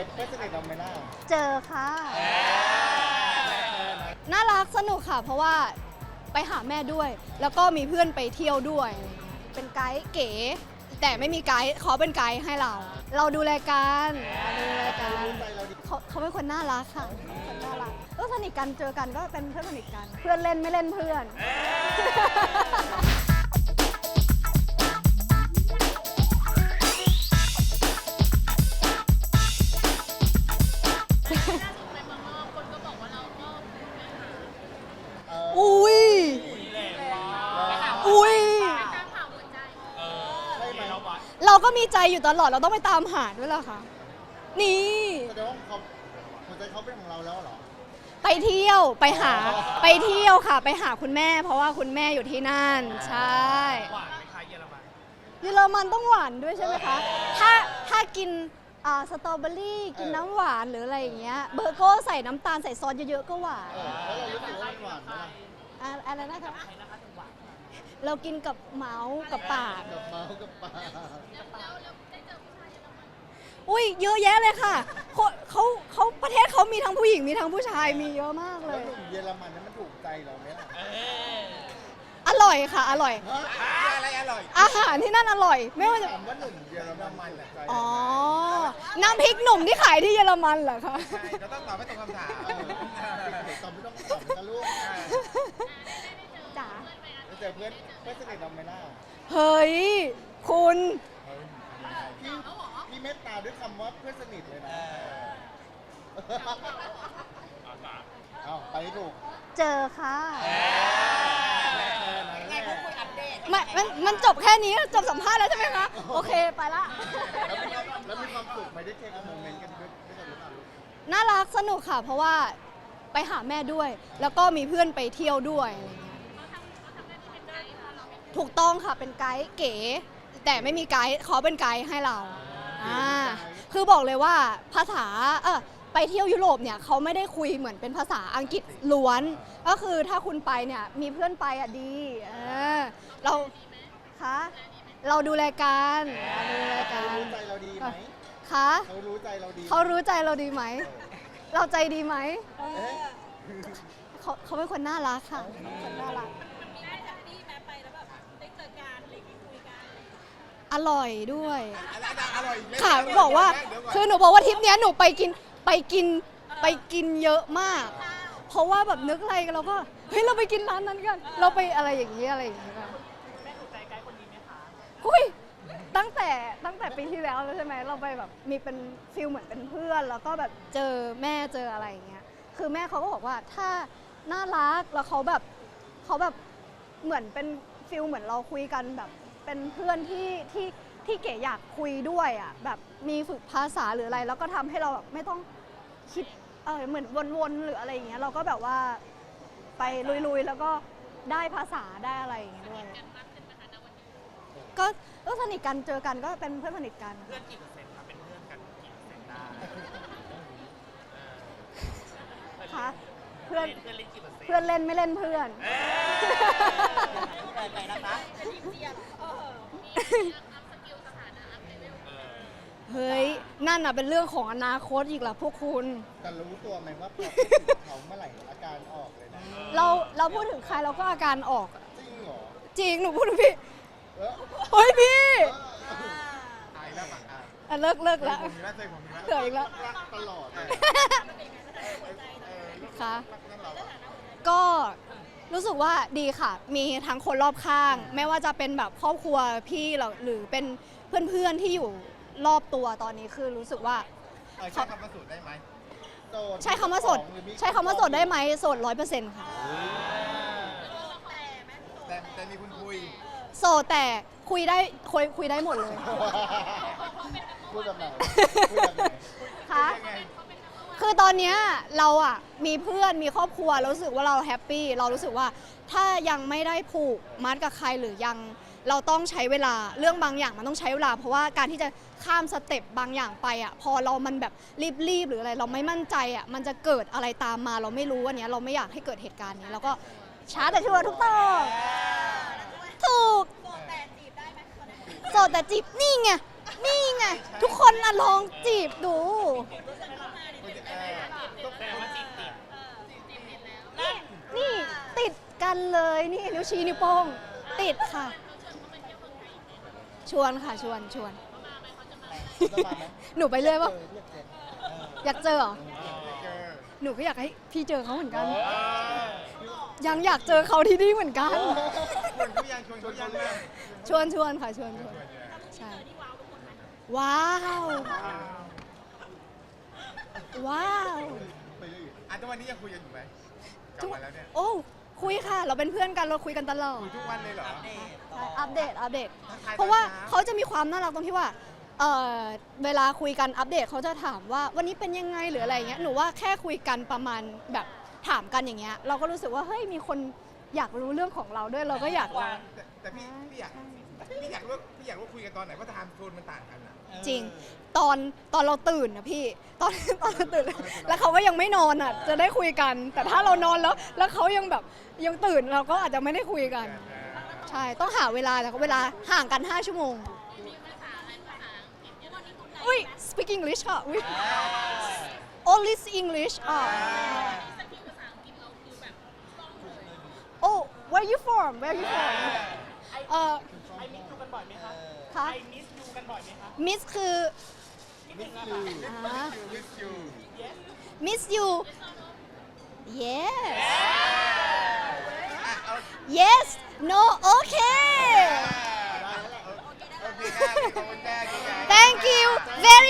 อเพื่อนสนิทเราไหมล่ะเจอค่ะ น่ารักสนุกค่ะ เพราะว่าไปหาแม่ด้วย แล้วก็มีเพื่อนไปเที่ยวด้วย เป็นไกด์เก๋ แต่ไม่มีไกด์เขาเป็นไกด์ให้เรา เราดูแลกันเราดูแลกันเราดีเขาเขาเป็นคนน่ารักค่ะเป็นคนน่ารักก็สนิทกันเจอกันก็เป็นเพื่อนสนิทกัน เพื่อนเล่นไม่เล่นเพื่อน เราก็มีใจอยู่ตลอดเราต้องไปตามหาด้วยล่ะค่ะนี่ แสดงว่าเขาหัวใจเขาเป็นของเราแล้วเหรอ ไปเที่ยวไปหาไปเที่ยวค่ะ ไปหาคุณแม่ เพราะว่าคุณแม่อยู่ที่นั่น ใช่หวานไหมคะเยอรมันเยอรมันต้องหวานด้วยใช่ไหมคะ ถ้าถ้ากินอ่าสตรอเบอรี่กินน้ำหวานหรืออะไรอย่างเงี้ยเบอร์โก้ใส่น้ำตาลใส่ซอสเยอะๆก็หวานเออแล้วเรารู้สึกว่ามันหวานไหมล่ะอะอะไรนะคะ เรากินกับเมาส์กับปาก กับเมาส์กับปลาอุ้ยเยอะแยะเลยค่ะเขาเขาเขาประเทศเขามีทั้งผู้หญิงมีทั้งผู้ชายมีเยอะมากเลแล้วย หนุ่มเยอรมันนั้นมันถูกใจเราไหมล่ะอร่อยค่ะ อร่อยฮะอะไรอร่อยอาหารที่นั่นอร่อย ไม่ว่าจะถามว่าหนุ่มเยอรมันถูกใจเราไหมอ๋อน้ำพริกหนุ่มที่ขายที่เยอรมันเหรอคะ ใช่เราต้องตอบให้ตรงคำถาม เออเด็กๆตอนไม่ต้องตอบนะลูก จ๋า แล้วเจอเพื่อนเพื่อนสนิทเราไหมล่ะเฮ้ย คุณ พี่พี่เมตตาด้วยคำว่าเพื่อนสนิทเลยนะเอาไปให้ถูกเจอค่ะแค่นั้นแหละมันมันมันจบแค่นี้จบสัมภาษณ์แล้วใช่ไหมคะ โอเคไปละแล้วมีแล้วมีความสุขไหมได้เช็คโมเมนต์กันด้วยด้วยกันหรือเปล่าลูกน่ารักสนุกค่ะ เพราะว่าไปหาแม่ด้วย แล้วก็มีเพื่อนไปเที่ยวด้วยอะไรเงี้ย ถูกต้องค่ะเป็นไกด์เก๋ แต่ไม่มีไกด์เขาเป็นไกด์ให้เราอ่าคือบอกเลยว่าภาษาเออไปเที่ยวยุโรปเนี่ยเขาไม่ได้คุยเหมือนเป็นภาษาอังกฤษล้วน ก็คือถ้าคุณไปเนี่ยมีเพื่อนไปอะดีเออเราคะเราดูแลกันเราดูแลกัเขานรู้ใจเราดีไหมคะเขารู้ใจเราดีเขารู้ใจเราดีไหม เราใจดีไหมเอ๊ะเขาเขาเป็นคนน่ารักค่ะเขาเป็นคนน่ารัก อร่อยด้วย อร่อยค่ะบอกว่าคือหนูบอกว่าทริปเนี้ยหนูไปกินไปกินไปกินเยอะมาก เพราะว่าแบบนึกอะไรกันเราก็เฮ้ยเราไปกินร้านนั้นกันเราไปอะไรอย่างนี้อะไรอย่างนี้กันแม่ถูกใจไกด์คนนี้ไหมคะหุ้ยตั้งแต่ตั้งแต่ปีที่แล้วแล้วใช่ไหมเราไปแบบมีเป็นฟิลเหมือนเป็นเพื่อน แล้วก็แบบเจอแม่เจออะไรอย่างเงี้ยคือแม่เขาก็บอกว่าถ้าน่ารักแล้วเขาแบบเขาแบบเหมือนเป็นฟิลเหมือนเราคุยกันแบบ เป็นเพื่อนที่ที่ที่เก๋อยากคุยด้วยอะแบบมีฝึกภาษาหรืออะไร แล้วก็ทำให้เราแบบไม่ต้องคิดเออเหมือนวนๆหรืออะไรอย่างเงี้ยเราก็แบบว่าไปลุยๆ แล้วก็ได้ภาษาได้อะไรอย่างเงี้ยด้วยก็ก็สนิทกันเจอกันก็เป็นเพื่อนสนิทกัน เพื่อนกี่เปอร์เซ็นต์ครับเป็นเพื่อนกันกี่เปอร์เซ็นต์ได้ค่ะเพื่อนเพื่อนเล่นกี่เปอร์เซ็นต์เพื่อนเล่นไม่เล่นเพื่อนไป ไปนะคะเฮ้ย นั่นน่ะเป็นเรื่องของอนาคตอีกล่ะพวกคุณ แต่รู้ตัวไหมว่าพอเขาเมื่อไหร่อาการออกเลยนะเราเราพูดถึงใครเราก็อาการออกอะจริงเหรอจริงหนูพูดถึงพี่เออเฮ้ยพี่ตายแล้วปะอะอะเลิกเลิกแล้ละผมมีแล้วเคยผมมีแล้วเผื่ออีกแล้ว รักตลอดเลยค่ะนั่นเราอะก็ รู้สึกว่าดีค่ะ มีทั้งคนรอบข้าง ไม่ว่าจะเป็นแบบครอบครัวพี่หรอหรือเป็นเพื่อนๆที่อยู่รอบตัวตอนนี้คือรู้สึกว่า เออใช้คำว่าสูตรได้ไหมโสดใช้คำว่าโสด หรือมีใช้คำว่าโสดได้ไหมโสดร้อยเปอร์เซ็นต์ค่ะ แต่แต่มีคุณคุยโสดแต่คุยได้คุยคุยได้หมดเลย พูดแบบไหนพูดแบบไหนค่ะยังไง คือตอนเนี้ยเราอะมีเพื่อนมีครอบครัวเรารู้สึกว่าเราแฮปปี้เรารู้สึกว่าถ้ายังไม่ได้ผูกมัดกับใครหรือยังเราต้องใช้เวลาเรื่องบางอย่างมันต้องใช้เวลา เพราะว่าการที่จะข้ามสเต็ปบางอย่างไปอะพอเรามันแบบรีบๆหรืออะไร เราไม่มั่นใจอะมันจะเกิดอะไรตามมา เราไม่รู้อันเนี้ยเราไม่อยากให้เกิดเหตุการณ์นี้แล้วก็ช้าแต่ชัวร์ทุกต่องถูกโสดแต่จีบนี่ไงนี่ไงทุกคนน่ะลองจีบดู กันเลยนี่นิ้วชี้นิ้วโป้งติดค่ะ ชวนค่ะชวนชวนจะมาไหมหนูไปเรื่อยเอป่ะอเรียกเจนอยากเจอเหรอเจอหนูก็อยากให้พี่เจอเขาเหมือนกันเออยังอยากเจอเขาที่นี่เหมือนกัน ชวนเขายังชวนเขายังเลยชวนชวนค่ะชวนชวนใช่ว้าวว้าวไปเรื่อยอะทุกวันนี้ยังคุยกันอยู่ไหมกลับมาแล้วเนี่ย โอ้ คุยค่ะ เราเป็นเพื่อนกันเราคุยกันตลอด คุยทุกวันเลยเหรอ ใช่อัปเดต อัปเดต ทักทายเพราะว่าตอนเช้า เขาจะมีความน่ารักตรงที่ว่าเออเวลาคุยกันอัปเดตเขาจะถามว่าวันนี้เป็นยังไงหรืออะไรเงี้ย หนูว่าแค่คุยกันประมาณแบบถามกันอย่างเงี้ย เราก็รู้สึกว่าเฮ้ยมีคนอยากรู้เรื่องของเราด้วย เราก็อยากแต่แต่พี่พี่อยาก พี่อยากรู้พี่อยากรู้คุยกันตอนไหนเพราะไทม์โซนมันต่างกันอะจริง ตอนตอนเราตื่นนะพี่ ตอนตอนเราตื่น แล้วเขาก็ยังไม่นอนอะ จะได้คุยกัน แต่ถ้าเรานอนแล้ว แล้วเขายังแบบยังตื่นเราก็อาจจะไม่ได้คุยกัน ใช่ต้องหาเวลาแต่เวลาห่างกัน 5 ชั่วโมง อุ้ย speak English ค่ะอุ้ย only English อะ oh where you from where you from เอ่อไอมิสดูกัน บ่อยไหมคะคะไอมิสดูกันบ่อยไหมคะ miss คือมิสยูอ่ามิสยู miss you yes อะเอา yes no okay โอเคค่ะขอบคุณค่ะ thank you very